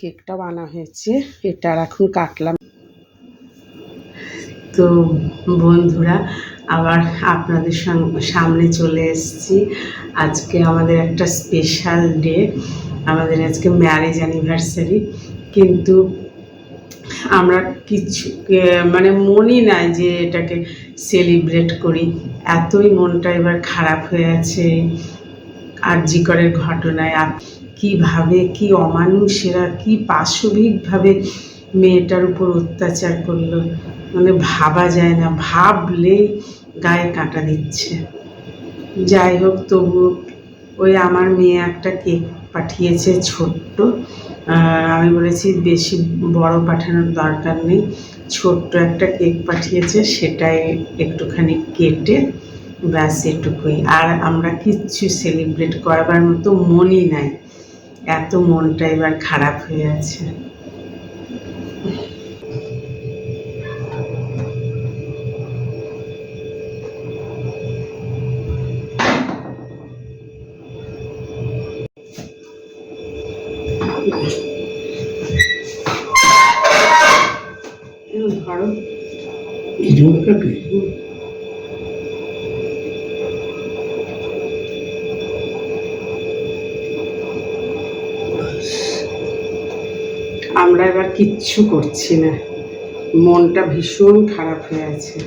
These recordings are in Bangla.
কেকটা বানা হয়েছে, এটা এখন কাটলাম। তো বন্ধুরা, আবার আপনাদের সাম- সামনে চলে এসেছি। আজকে আমাদের একটা স্পেশাল ডে আমাদের আজকে ম্যারেজ অ্যানিভার্সারি কিন্তু আমরা কিছু মানে মনই নাই যে এটাকে সেলিব্রেট করি। এতই মনটা এবার খারাপ হয়ে আছে। আর জিকরের ঘটনায় কীভাবে, কি অমানুষেরা কি পাশবিকভাবে মেয়েটার উপর অত্যাচার করল? মানে ভাবা যায় না, ভাবলেই গায়ে কাঁটা দিচ্ছে। যাই হোক তবু ওই আমার মেয়ে একটা কেক পাঠিয়েছে ছোট্ট। আমি বলেছি বেশি বড় পাঠানোর দরকার নেই। ছোট্ট একটা কেক পাঠিয়েছে, সেটাই একটুখানি কেটে ব্যাস এটুকুই। আর আমরা কিচ্ছু সেলিব্রেট করবার মতো মনই নাই। এত মনটা এবার খারাপ হয়ে আছে। ধরো এই জন্য কাটবি আমরা এবার কিচ্ছু করছি না। মনটা ভীষণ খারাপ হয়ে আছে।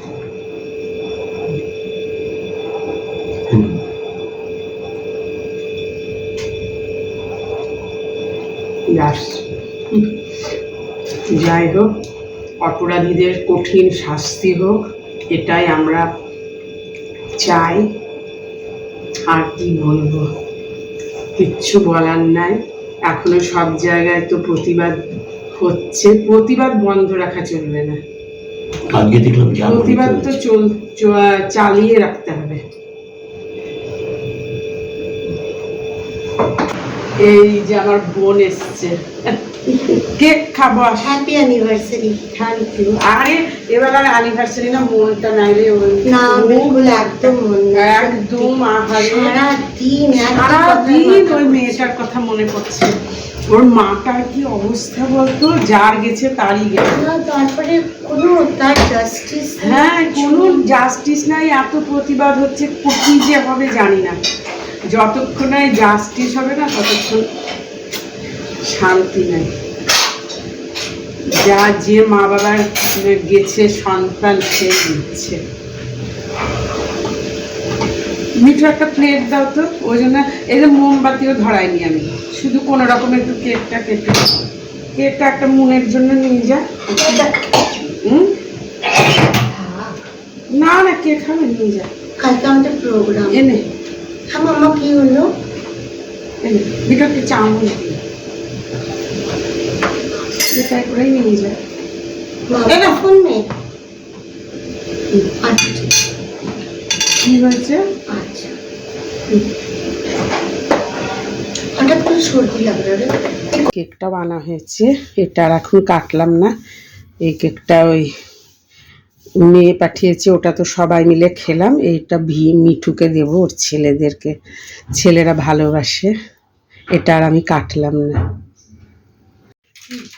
যাই হোক, অপরাধীদের কঠিন শাস্তি হোক, এটাই আমরা চাই। আর কি বলব? কিচ্ছু বলার নাই। এখনও সব জায়গায় তো প্রতিবাদ হচ্ছে। প্রতিবাদ বন্ধ রাখা চলবে না। প্রতিবাদ তো চালিয়ে রাখতে হবে। এই যে আমার বোন এসছে। কেক খাব হ্যাপি অ্যানিভার্সারি থ্যাংক ইউ আরে এবার আর অ্যানিভার্সারি না মনটা নাইলে ওই না বিলকুল একদম নেই। একদম আহারে। সারা দিন সারাদিন ওই মেয়েটার কথা মনে পড়ছে। ওর মাটার কি অবস্থা বলতো? যার গেছে তারই গেছে। তারপরে কোনো তার জাস্টিস হ্যাঁ কোনো জাস্টিস নাই। এত প্রতিবাদ হচ্ছে কি যে হবে জানি না। যতক্ষণ জাস্টিস হবে না ততক্ষণ শান্তি নাই। যা যে মা বাবার গেছে সন্তান সে দিচ্ছে। মিঠু একটা প্লেট দাও তো। ওই জন্য এই যে মোমবাতিও ধরাইনি আমি। শুধু কোনো রকম একটু কেকটা কেটে কেকটা একটা মনের জন্য নিয়ে যা। হুম? না না কে খাবে নিয়ে যা। কালকে আমাদের প্রোগ্রাম এনে। হ্যাঁ মামা কি হলো এনে ভিতরকে চামচ দিয়ে করেই নিয়ে যা মামা ফোন নেই আচ্ছা কি হয়েছে আচ্ছা হঠাৎ করে সর্দি লাগল রে কেকটা বানা হয়েছে। এটা আর এখন কাটলাম না। এই কেকটা ওই মেয়ে পাঠিয়েছে ওটা তো সবাই মিলে খেলাম। এইটা ভি মিঠুকে দেবো ওর ছেলেদেরকে। ছেলেরা ভালোবাসে। এটা আর আমি কাটলাম না।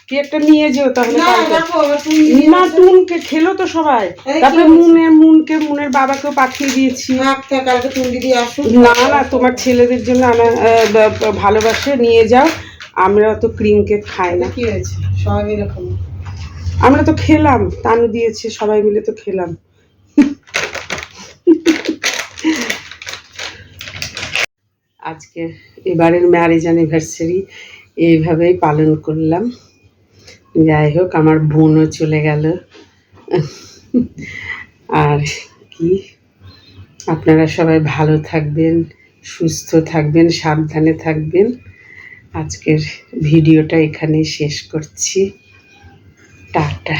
কেকটা নিয়ে যেও তাহলে না টুনকে খেলো তো সবাই। তারপরে মুনকে মুনের বাবাকেও পাঠিয়ে দিয়েছি। কালকে তুমি দিদি আসো। না না তোমার ছেলেদের জন্য আনা ভালোবাসে নিয়ে যাও। আমরা তো ক্রিম কেক খাই না। কি হয়েছে? সবাই মিলে খাব। আমরা তো খেলাম, তানু দিয়েছে, সবাই মিলে তো খেলাম। আজকে এবারের ম্যারেজ অ্যানিভার্সারি এইভাবেই পালন করলাম। যাই হোক, আমার বোনও চলে গেল। আর কি, আপনারা সবাই ভালো থাকবেন, সুস্থ থাকবেন, সাবধানে থাকবেন। আজকের ভিডিওটা এখানেই শেষ করছি। টাটা